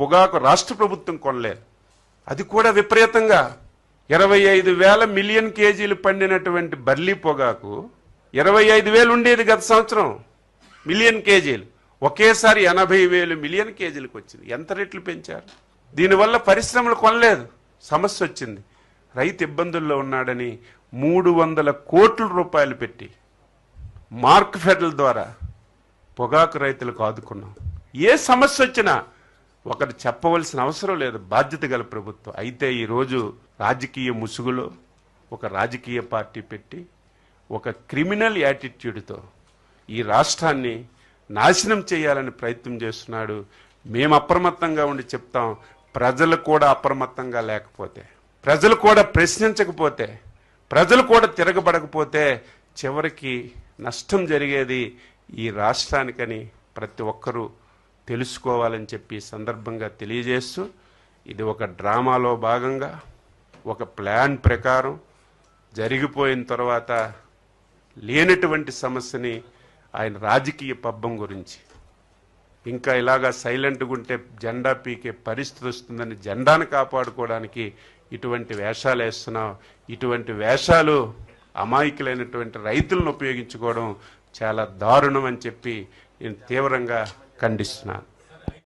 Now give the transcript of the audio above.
పొగాకు రాష్ట్ర ప్రభుత్వం కొనలేదు. అది కూడా విపరీతంగా. ఇరవై ఐదు వేల మిలియన్ కేజీలు పండినటువంటి బర్లీ పొగాకు ఇరవై ఐదు వేలు ఉండేది గత సంవత్సరం. మిలియన్ కేజీలు. ఒకేసారి ఎనభై వేలు మిలియన్ కేజీలకు వచ్చింది. ఎంత రేట్లు పెంచారు? దీనివల్ల పరిశ్రమలు కొనలేదు. సమస్య వచ్చింది. రైతు ఇబ్బందుల్లో ఉన్నాడని మూడు వందల కోట్ల రూపాయలు పెట్టి మార్క్ ఫెడల్ ద్వారా పొగాకు రైతులకు ఆదుకున్నాం. ఏ సమస్య వచ్చినా ఒకరు చెప్పవలసిన అవసరం లేదు. బాధ్యత గల ప్రభుత్వం. అయితే ఈరోజు రాజకీయ ముసుగులో ఒక రాజకీయ పార్టీ పెట్టి ఒక క్రిమినల్ యాటిట్యూడ్తో ఈ రాష్ట్రాన్ని నాశనం చేయాలని ప్రయత్నం చేస్తున్నాడు. మేము అప్రమత్తంగా ఉండి చెప్తాం. ప్రజలు కూడా అప్రమత్తంగా లేకపోతే ప్రజలు కూడా ప్రశ్నించకపోతే ప్రజలు కూడా తిరగబడకపోతే చివరికి నష్టం జరిగేది ఈ రాష్ట్రానికని ప్రతి ఒక్కరూ తెలుసుకోవాలని చెప్పి సందర్భంగా తెలియజేస్తూ ఇది ఒక డ్రామాలో భాగంగా ఒక ప్లాన్ ప్రకారం జరిగిపోయిన తర్వాత లేనటువంటి సమస్యని ఆయన రాజకీయ పబ్బం గురించి ఇంకా ఇలాగా సైలెంట్గా ఉంటే జెండా పీకే పరిస్థితి వస్తుందని జెండాను కాపాడుకోవడానికి ఇటువంటి వేషాలు వేస్తున్నాం. ఇటువంటి వేషాలు అమాయకులైనటువంటి రైతులను ఉపయోగించుకోవడం చాలా దారుణం అని చెప్పి నేను తీవ్రంగా ఖండిస్తున్నాను.